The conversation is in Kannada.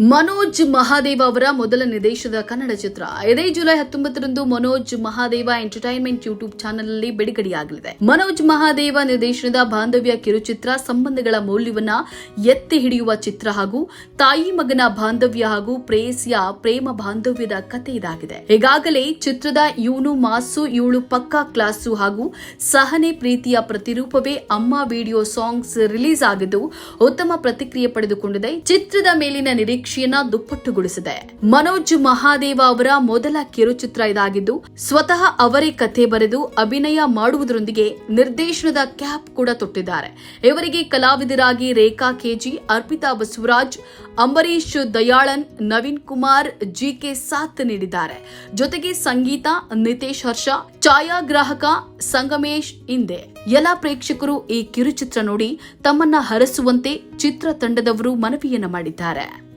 ಮನೋಜ್ ಮಹಾದೇವ ಅವರ ಮೊದಲ ನಿರ್ದೇಶದ ಕನ್ನಡ ಚಿತ್ರ. ಇದೇ ಜುಲೈ ಹತ್ತೊಂಬತ್ತರಂದು ಮನೋಜ್ ಮಹಾದೇವ ಎಂಟರ್ಟೈನ್ಮೆಂಟ್ ಯೂಟ್ಯೂಬ್ ಚಾನೆಲ್ನಲ್ಲಿ ಬಿಡುಗಡೆಯಾಗಲಿದೆ. ಮನೋಜ್ ಮಹಾದೇವ ನಿರ್ದೇಶನದ ಬಾಂಧವ್ಯ ಕಿರುಚಿತ್ರ, ಸಂಬಂಧಗಳ ಮೌಲ್ಯವನ್ನ ಎತ್ತಿ ಹಿಡಿಯುವ ಚಿತ್ರ ಹಾಗೂ ತಾಯಿ ಮಗನ ಬಾಂಧವ್ಯ ಹಾಗೂ ಪ್ರೇಯಸಿಯ ಪ್ರೇಮ ಬಾಂಧವ್ಯದ ಕಥೆ ಇದಾಗಿದೆ. ಈಗಾಗಲೇ ಚಿತ್ರದ ಇವನು ಮಾಸು, ಇವಳು ಪಕ್ಕಾ ಕ್ಲಾಸು ಹಾಗೂ ಸಹನೆ ಪ್ರೀತಿಯ ಪ್ರತಿರೂಪವೇ ಅಮ್ಮ ವಿಡಿಯೋ ಸಾಂಗ್ಸ್ ರಿಲೀಸ್ ಆಗಿದ್ದು, ಉತ್ತಮ ಪ್ರತಿಕ್ರಿಯೆ ಪಡೆದುಕೊಂಡಿದೆ. ಚಿತ್ರದ ಮೇಲಿನ ನಿರೀಕ್ಷೆಯನ್ನ ದುಪ್ಪಟ್ಟುಗೊಳಿಸಿದೆ. ಮನೋಜ್ ಮಹಾದೇವ ಅವರ ಮೊದಲ ಕಿರುಚಿತ್ರ ಇದಾಗಿದ್ದು, ಸ್ವತಃ ಅವರೇ ಕಥೆ ಬರೆದು ಅಭಿನಯ ಮಾಡುವುದರೊಂದಿಗೆ ನಿರ್ದೇಶನದ ಕ್ಯಾಪ್ ಕೂಡ ತೊಟ್ಟಿದ್ದಾರೆ. ಇವರಿಗೆ ಕಲಾವಿದರಾಗಿ Rekha K G, Arpitha Basavaraj Ambareesh Dayalan, Naveen Kumar, G K ಸಾಥ್ ನೀಡಿದ್ದಾರೆ. ಜೊತೆಗೆ ಸಂಗೀತ, ನಿತೇಶ್ ಹರ್ಷ, ಛಾಯಾಗ್ರಾಹಕ, ಸಂಗಮೇಶ್ ಇಂದೆ ಎಲ್ಲ ಪ್ರೇಕ್ಷಕರು ಈ ಕಿರುಚಿತ್ರ ನೋಡಿ ತಮ್ಮನ್ನ ಹರಸುವಂತೆ ಚಿತ್ರತಂಡದವರು ಮನವಿಯನ್ನ ಮಾಡಿದ್ದಾರೆ.